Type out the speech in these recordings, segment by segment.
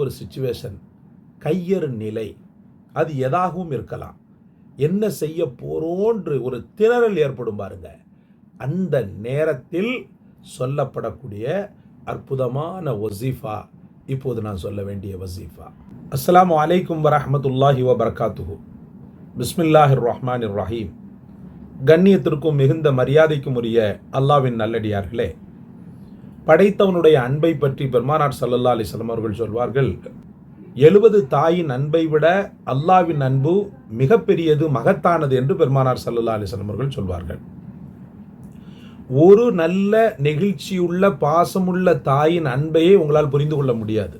ஒரு சுச்சுவேஷன் கையறு நிலை அது எதாகவும் இருக்கலாம். என்ன செய்ய போகிறோன்று ஒரு திணறல் ஏற்படும் பாருங்க. அந்த நேரத்தில் சொல்லப்படக்கூடிய அற்புதமான வசீஃபா இப்போது நான் சொல்ல வேண்டிய வசீஃபா. அஸ்லாம் வலைக்கும் வரமத்துல்லாஹி வபரகாத்துஹு. பிஸ்மில்லாஹிர் ரஹ்மான் ரஹீம் கண்ணியத்திற்கும் மிகுந்த மரியாதைக்கும் உரிய அல்லாவின் நல்லடியார்களே படைத்தவனுடைய அன்பை பற்றி பெருமானார் சல்லல்லா அலிஸ்லாம் அவர்கள் சொல்வார்கள் எழுபது தாயின் அன்பை விட அல்லாவின் அன்பு மிகப்பெரியது மகத்தானது என்று பெருமானார் சல்லல்லா அலிஸ்லாம் அவர்கள் சொல்வார்கள். ஒரு நல்ல நெகிழ்ச்சியுள்ள பாசமுள்ள தாயின் அன்பையே உங்களால் புரிந்து கொள்ள முடியாது.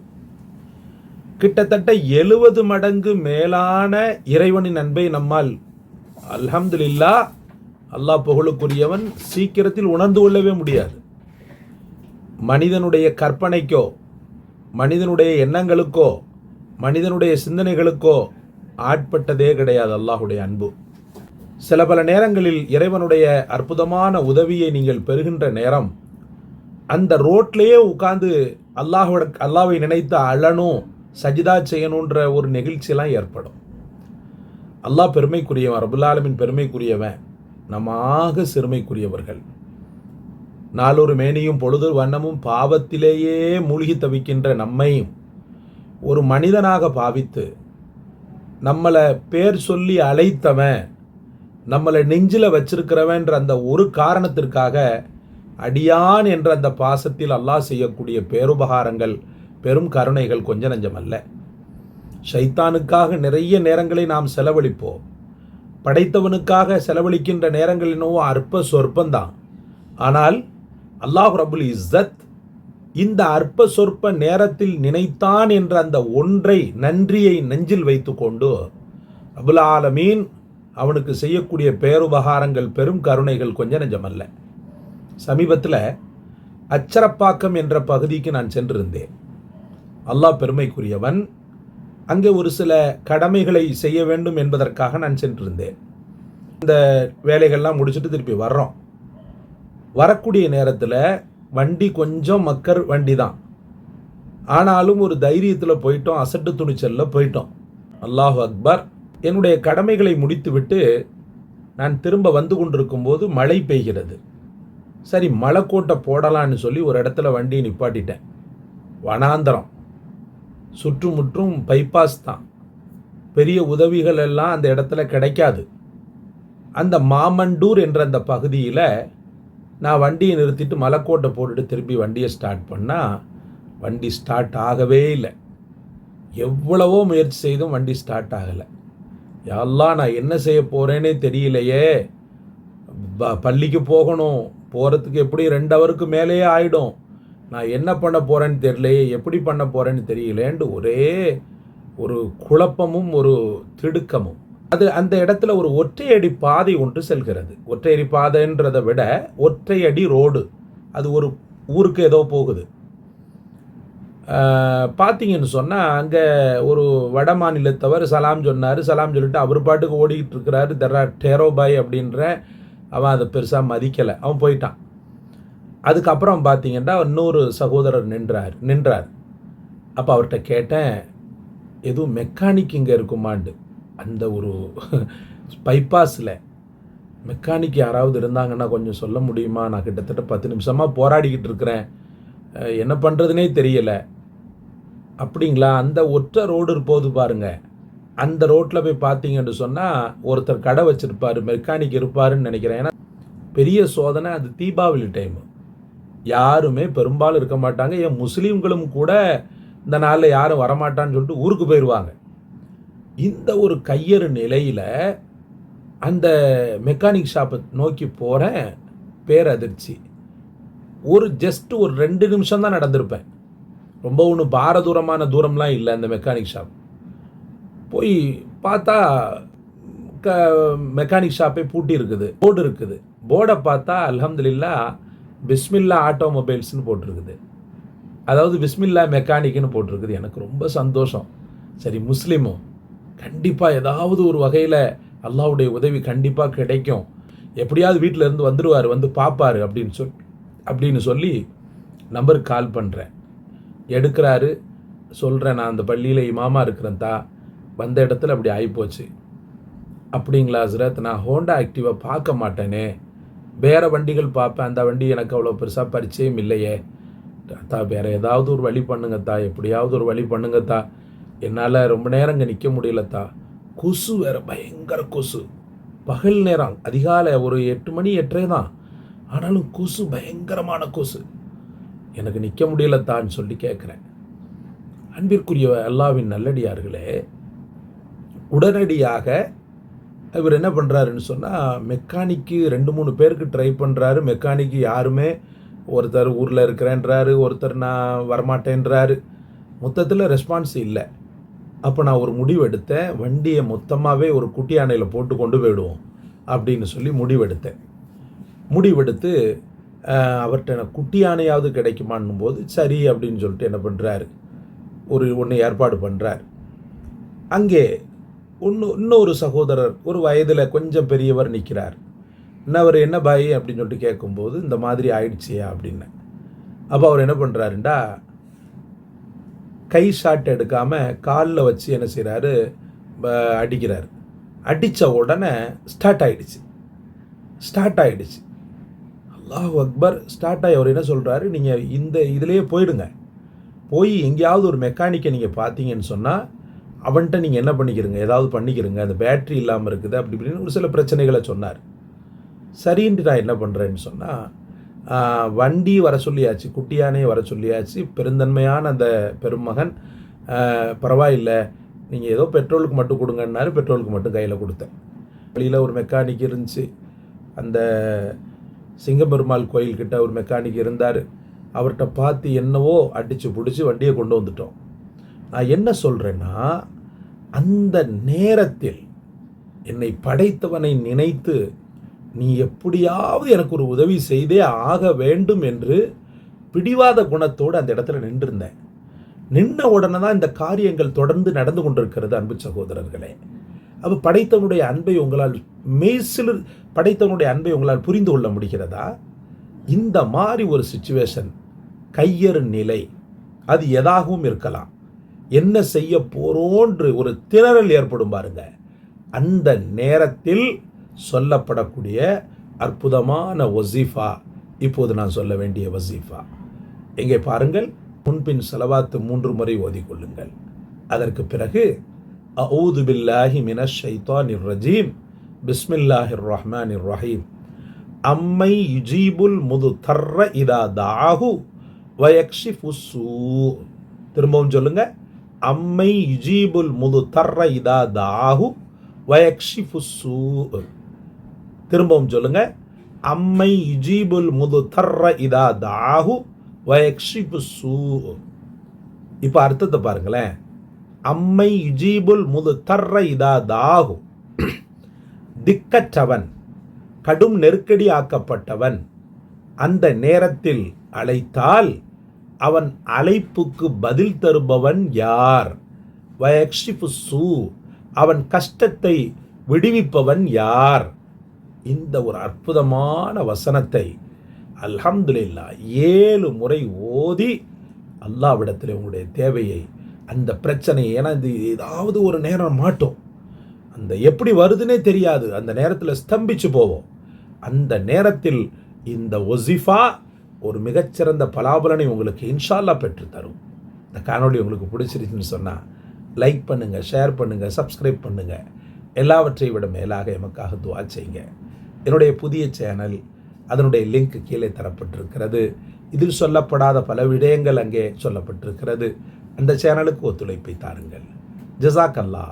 கிட்டத்தட்ட எழுபது மடங்கு மேலான இறைவனின் அன்பை நம்மால் அல்ஹம்துலில்லா அல்லாஹ் புகழுக்குரியவன் சீக்கிரத்தில் உணர்ந்து கொள்ளவே முடியாது. மனிதனுடைய கற்பனைக்கோ மனிதனுடைய எண்ணங்களுக்கோ மனிதனுடைய சிந்தனைகளுக்கோ ஆட்பட்டதே கிடையாது அல்லாஹுடைய அன்பு. சில பல நேரங்களில் இறைவனுடைய அற்புதமான உதவியை நீங்கள் பெறுகின்ற நேரம் அந்த ரோட்லேயே உட்காந்து அல்லாஹோட அல்லாவை நினைத்து அழணும் சஜிதா செய்யணுன்ற ஒரு நெகிழ்ச்சியெல்லாம் ஏற்படும். அல்லாஹ் பெருமைக்குரியவன் ரபுல்லாலமின் பெருமைக்குரியவன் நமாக சிறுமைக்குரியவர்கள். நாளொரு மேனியும் பொழுது வண்ணமும் பாவத்திலேயே மூழ்கி தவிக்கின்ற நம்மையும் ஒரு மனிதனாக பாவித்து நம்மளை பேர் சொல்லி அழைத்தவன் நம்மளை நெஞ்சில் வச்சிருக்கிறவன்ற அந்த ஒரு காரணத்திற்காக அடியான் என்ற அந்த பாசத்தில் அல்லாஹ் செய்யக்கூடிய பேருபகாரங்கள் பெரும் கருணைகள் கொஞ்ச நஞ்சம் அல்ல. ஷைத்தானுக்காக நிறைய நேரங்களை நாம் செலவழிப்போம். படைத்தவனுக்காக செலவழிக்கின்ற நேரங்கள் என்னவோ அற்ப சொற்பந்தான். ஆனால் அல்லாஹ் ரபுல் இஸ்ஸத் இந்த அற்ப சொற்ப நேரத்தில் நினைத்தான் என்ற அந்த ஒன்றை நன்றியை நெஞ்சில் வைத்துக்கொண்டு அபுல் ஆலமீன் அவனுக்கு செய்யக்கூடிய பேருபகாரங்கள் பெரும் கருணைகள் கொஞ்சம் நெஞ்சமல்ல சமீபத்தில் அச்சரப்பாக்கம் என்ற பகுதிக்கு நான் சென்றிருந்தேன். அல்லாஹ் பெருமைக்குரியவன் அங்கே ஒரு சில கடமைகளை செய்ய வேண்டும் என்பதற்காக நான் சென்றிருந்தேன். இந்த வேலைகள்லாம் முடிச்சுட்டு திருப்பி வர்றோம். வரக்கூடிய நேரத்தில் வண்டி கொஞ்சம் மக்கர் வண்டி தான் ஆனாலும் ஒரு தைரியத்தில் போயிட்டோம் அசட்டு துணிச்சலில் போயிட்டோம். அல்லாஹ் அக்பர் என்னுடைய கடமைகளை முடித்துவிட்டு நான் திரும்ப வந்து கொண்டிருக்கும் போது மழை பெய்கிறது. சரி மலைக்கோட்டை போடலான்னு சொல்லி ஒரு இடத்துல வண்டியை நிப்பாட்டிட்டேன். வனாந்தரம். சுற்றுமுற்றும் பைபாஸ் தான். பெரிய உதவிகள் எல்லாம் அந்த இடத்துல கிடைக்காது. அந்த மாமண்டூர் என்ற அந்த பகுதியில் நான் வண்டியை நிறுத்திட்டு மலைக்கோட்டை போட்டுட்டு திருப்பி வண்டியை ஸ்டார்ட் பண்ணால் வண்டி ஸ்டார்ட் ஆகவே இல்லை. எவ்வளவோ முயற்சி செய்தும் வண்டி ஸ்டார்ட் ஆகலை. எல்லாம் நான் என்ன செய்ய போகிறேனே தெரியலையே. ப- பள்ளிக்கு போகணும். போகிறதுக்கு எப்படி ரெண்டு ஹவருக்கு மேலேயே ஆகிடும் நான் என்ன பண்ண போகிறேன்னு தெரியலையே எப்படி பண்ண போகிறேன்னு தெரியலேன்ட்டு ஒரே ஒரு குழப்பமும் ஒரு திடுக்கமும். அது அந்த இடத்துல ஒரு ஒற்றையடி பாதை ஒன்று செல்கிறது. ஒற்றையடி பாதைன்றதை விட ஒற்றையடி ரோடு. அது ஒரு ஊருக்கு ஏதோ போகுது. பார்த்தீங்கன்னு சொன்னால் அங்கே ஒரு வட மாநிலத்தவர் சலாம் சொன்னார். சலாம் சொல்லிட்டு அவர் பாட்டுக்கு ஓடிக்கிட்டு இருக்கிறாரு. தெரா டேரோபாய் அப்படின்ற அவன் அதை பெருசாக மதிக்கலை. அவன் போயிட்டான். அதுக்கப்புறம் பார்த்தீங்கன்னா இன்னொரு சகோதரர் நின்றார் நின்றார். அப்போ அவர்கிட்ட கேட்டேன் எதுவும் மெக்கானிக் இங்கே இருக்குமாண்டு? அந்த ஒரு பைபாஸில் மெக்கானிக் யாராவது இருந்தாங்கன்னா கொஞ்சம் சொல்ல முடியுமா? நான் கிட்டத்தட்ட பத்து நிமிஷமாக போராடிக்கிட்டு இருக்கிறேன். என்ன பண்ணுறதுனே தெரியலை. அப்படிங்களா? அந்த ஒற்றை ரோடு இருப்போது பாருங்கள் அந்த ரோட்டில் போய் பார்த்தீங்கன்னு சொன்னால் ஒருத்தர் கடை வச்சுருப்பார் மெக்கானிக் இருப்பாருன்னு நினைக்கிறேன். ஏன்னா பெரிய சோதனை அது தீபாவளி டைமு யாருமே பெரும்பாலும் இருக்க மாட்டாங்க. ஏன் முஸ்லீம்களும் கூட இந்த நாளில் யாரும் வரமாட்டான்னு சொல்லிட்டு ஊருக்கு போயிடுவாங்க இந்த ஒரு கையறு நிலையில் அந்த மெக்கானிக் ஷாப்பை நோக்கி போகிறேன் பேரதிர்ச்சி. ஒரு ஜஸ்ட் ஒரு ரெண்டு நிமிஷம் தான் நடந்திருப்பேன். ரொம்ப ஒன்றும் பாரதூரமான தூரம்லாம் இல்லை அந்த மெக்கானிக் ஷாப் போய் பார்த்தா க மெக்கானிக் ஷாப்பே பூட்டி இருக்குது போர்டு இருக்குது. போர்டை பார்த்தா அல்ஹம்துலில்லா பிஸ்மில்லா ஆட்டோமொபைல்ஸ்னு போட்டிருக்குது. அதாவது பிஸ்மில்லா மெக்கானிக்னு போட்டிருக்குது. எனக்கு ரொம்ப சந்தோஷம். சரி முஸ்லீமும் கண்டிப்பாக ஏதாவது ஒரு வகையில் அல்லாவுடைய உதவி கண்டிப்பாக கிடைக்கும். எப்படியாவது வீட்டில் இருந்து வந்துடுவார் வந்து பார்ப்பாரு அப்படின்னு சொல் அப்படின்னு சொல்லி நம்பருக்கு கால் பண்ணுறேன் எடுக்கிறாரு சொல்கிறேன் நான் அந்த பள்ளியில் இமாமா இருக்கிறேன் தா வந்த இடத்துல அப்படி ஆகிப்போச்சு அப்படிங்களா சிரத் நான் ஹோண்டா ஆக்டிவாக பார்க்க மாட்டேனே. வேறு வண்டிகள் பார்ப்பேன். அந்த வண்டி எனக்கு அவ்வளோ பெருசாக பரிச்சயம் இல்லையே. தா வேறு ஏதாவது ஒரு வழி பண்ணுங்கத்தா எப்படியாவது ஒரு வழி பண்ணுங்கத்தா என்னால் ரொம்ப நேரம் இங்கே நிற்க முடியலத்தா. கொசு வேறு பயங்கர கொசு. பகல் நேரம் அதிகாலை ஒரு எட்டு மணி எட்டரை தான் ஆனாலும் கொசு பயங்கரமான கொசு. எனக்கு நிற்க முடியலத்தான்னு சொல்லி கேட்குறேன் அன்பிற்குரிய அல்லாவின் நல்லடியார்களே உடனடியாக இவர் என்ன பண்ணுறாருன்னு சொன்னால் மெக்கானிக்கு ரெண்டு மூணு பேருக்கு ட்ரை பண்ணுறாரு மெக்கானிக்கு யாருமே ஒருத்தர் ஊரில் இருக்கிறேன்றாரு ஒருத்தர் நான் வரமாட்டேன்றாரு. மொத்தத்தில் ரெஸ்பான்ஸ் இல்லை. அப்போ நான் ஒரு முடிவு எடுத்தேன் வண்டியை மொத்தமாகவே ஒரு குட்டி யானையில் போட்டு கொண்டு போயிடுவோம் அப்படின்னு சொல்லி முடிவெடுத்தேன். முடிவெடுத்து அவர்கிட்ட எனக்கு குட்டி யானையாவது கிடைக்குமான்னும் போது சரி அப்படின்னு சொல்லிட்டு என்ன பண்ணுறாரு ஒரு ஒன்று ஏற்பாடு பண்ணுறார் அங்கே ஒன்று இன்னொரு சகோதரர் ஒரு வயதில் கொஞ்சம் பெரியவர் நிற்கிறார் அவர் என்ன பாய்? அப்படின்னு சொல்லிட்டு கேட்கும்போது இந்த மாதிரி ஆயிடுச்சியா? அப்படின்னு. அப்போ அவர் என்ன பண்ணுறாருண்டா கை ஷாட் எடுக்காமல் காலில் வச்சு என்ன செய்கிறாரு அடிக்கிறார். அடித்த உடனே ஸ்டார்ட் ஆகிடுச்சு ஸ்டார்ட் ஆகிடுச்சு அல்லாஹ் அக்பர் ஸ்டார்ட் ஆகி அவர் என்ன சொல்கிறாரு நீங்கள் இந்த இதிலேயே போயிடுங்க. போய் எங்கேயாவது ஒரு மெக்கானிக்கை நீங்கள் பார்த்தீங்கன்னு சொன்னால் அவன்கிட்ட நீங்கள் என்ன பண்ணிக்கிறீங்க? ஏதாவது பண்ணிக்கிறீங்க? அந்த பேட்ரி இல்லாமல் இருக்குது அப்படி இப்படின்னு ஒரு சில பிரச்சனைகளை சொன்னார். சரின்ட்டு நான் என்ன பண்ணுறேன்னு சொன்னால் வண்டி வர சொல்லியாச்சு குட்டியானே வர சொல்லியாச்சு. பெருந்தன்மையான அந்த பெருமகன் பரவாயில்லை நீங்கள் ஏதோ பெட்ரோலுக்கு மட்டும் கொடுங்கன்னாரு பெட்ரோலுக்கு மட்டும் கையில் கொடுத்தேன். வழியில் ஒரு மெக்கானிக் இருந்துச்சு. அந்த சிங்கப்பெருமாள் கோயில்கிட்ட ஒரு மெக்கானிக் இருந்தார். அவர்கிட்ட பார்த்து என்னவோ அடித்து பிடிச்சி வண்டியை கொண்டு வந்துட்டோம். நான் என்ன சொல்கிறேன்னா அந்த நேரத்தில் என்னை படைத்தவனை நினைத்து நீ எப்படியாவது எனக்கு ஒரு உதவி செய்தே ஆக வேண்டும் என்று பிடிவாத குணத்தோடு அந்த இடத்துல நின்றிருந்தேன். நின்ன உடனே தான் இந்த காரியங்கள் தொடர்ந்து நடந்து கொண்டிருக்கிறது அன்பு சகோதரர்களே. அப்போ படைத்தவனுடைய அன்பை உங்களால் மெய்சில் படைத்தவனுடைய அன்பை உங்களால் புரிந்து கொள்ள முடிகிறதா? இந்த மாதிரி ஒரு சுச்சுவேஷன் கையறு நிலை அது எதாகவும் இருக்கலாம். என்ன செய்ய போகிறோன்று ஒரு திணறல் ஏற்படும் பாருங்க. அந்த நேரத்தில் சொல்லப்படக்கூடிய அற்புதமான வசீஃபா. இப்போது நான் சொல்ல வேண்டிய வசீஃபா. எங்கே பாருங்கள் முன்பின் செலவாத்து மூன்று முறை ஓதிக்கொள்ளுங்கள். அதற்கு பிறகு அவுது பில்லாஹி மின ஷைத்தான் ரஜீம் பிஸ்மில்லாஹிர் ரஹ்மான் ரஹீம் அம்மை யுஜீபுல் முது தர்ர இதா தாஹு வயக்ஷிஃபு சூ. திரும்பவும் சொல்லுங்க அம்மை யுஜீபுல் முது தர்ர இதா தாஹு வயக்ஷிஃபு சூ. திரும்பவும் சொல்லுங்க. அம்மை யுஜீபுல் முது தர்ற இதா தாஹு வயக்ஷிபு சூ இப்போ அர்த்தத்தை பாருங்களேன். அம்மை யுஜீபுல் முது தர்ற இதா தாஹு. திக்கற்றவன் கடும் நெருக்கடி ஆக்கப்பட்டவன் அந்த நேரத்தில் அழைத்தால் அவன் அழைப்புக்கு பதில் தருபவன் யார்? வயக்ஷிபு சூ அவன் கஷ்டத்தை விடுவிப்பவன் யார்? இந்த ஒரு அற்புதமான வசனத்தை அல்ஹம்துலில்லா ஏழு முறை ஓதி அல்லாவிடத்தில் உங்களுடைய தேவையை அந்த பிரச்சனையை ஏன்னா இது ஏதாவது ஒரு நேரம் மாட்டோம். அந்த எப்படி வருதுன்னே தெரியாது. அந்த நேரத்தில் ஸ்தம்பிச்சு போவோம். அந்த நேரத்தில் இந்த ஒசிஃபா ஒரு மிகச்சிறந்த பலாபலனை உங்களுக்கு இன்ஷால்லா பெற்று தரும். இந்த காணொலி உங்களுக்கு பிடிச்சிருச்சுன்னு சொன்னால் லைக் பண்ணுங்கள் ஷேர் பண்ணுங்கள் சப்ஸ்கிரைப் பண்ணுங்கள் எல்லாவற்றை விட மேலாக எமக்காக துவா செய்யுங்க. என்னுடைய புதிய சேனல் அதனுடைய லிங்க் கீழே தரப்பட்டிருக்கிறது. இதில் சொல்லப்படாத பல விடயங்கள் அங்கே சொல்லப்பட்டிருக்கிறது. அந்த சேனலுக்கு ஒத்துழைப்பை தாருங்கள். ஜசாக் அல்லா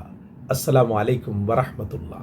அஸ்லாம் அலைக்கும் வரஹமத்துல்லா.